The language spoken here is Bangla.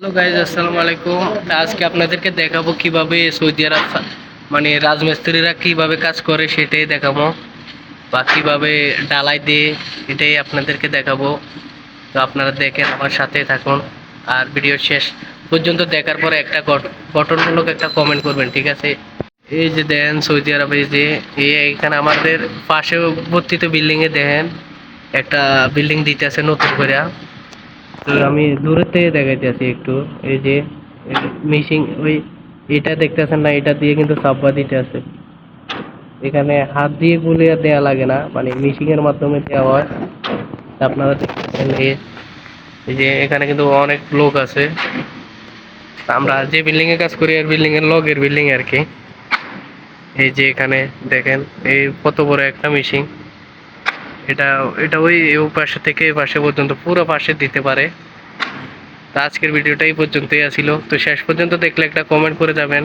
হ্যালো গাইজ আসসালামু আলাইকুম। আজকে আপনাদেরকে দেখাবো কীভাবে সৌদি আরব মানে রাজমিস্ত্রিরা কীভাবে কাজ করে সেটাই দেখাবো বা কীভাবে ডালাই দিয়ে এটাই আপনাদেরকে দেখাবো। তো আপনারা দেখেন, আমার সাথে থাকুন। আর ভিডিও শেষ পর্যন্ত দেখার পরে একটা গঠ- গঠনমূলক একটা কমেন্ট করবেন, ঠিক আছে? এই যে দেখেন, সৌদি আরবে যে এই এখানে আমাদের পাশে বর্তিত বিল্ডিংয়ে দেখেন, একটা বিল্ডিং দিতেছে নতুন করে আমি দূরের থেকে দেখাইতেছি একটু। এই যে, মিশিং, ওই এটা দেখতেছেন না, এটা দিয়ে কিন্তু সাব্বা দিতে আছে। এখানে হাত দিয়ে গুলিয়ে দেওয়া লাগে না মানে মিশিং এর মাধ্যমে দেওয়া হয়। আপনারা দেখতেছেন এই- যে এখানে কিন্তু অনেক লোক আছে। আমরা যে বিল্ডিং এ কাজ করি আর বিল্ডিং এর লগের বিল্ডিং আর কি। এই যে এখানে দেখেন, এই কত বড় একটা মিশিং। এটা এটা ওই ও পাশে থেকে এ পাশে পর্যন্ত, পুরো পাশে দিতে পারে। তো আজকের ভিডিওটা এই পর্যন্তই আসিল তো শেষ পর্যন্ত দেখলে একটা কমেন্ট করে যাবেন।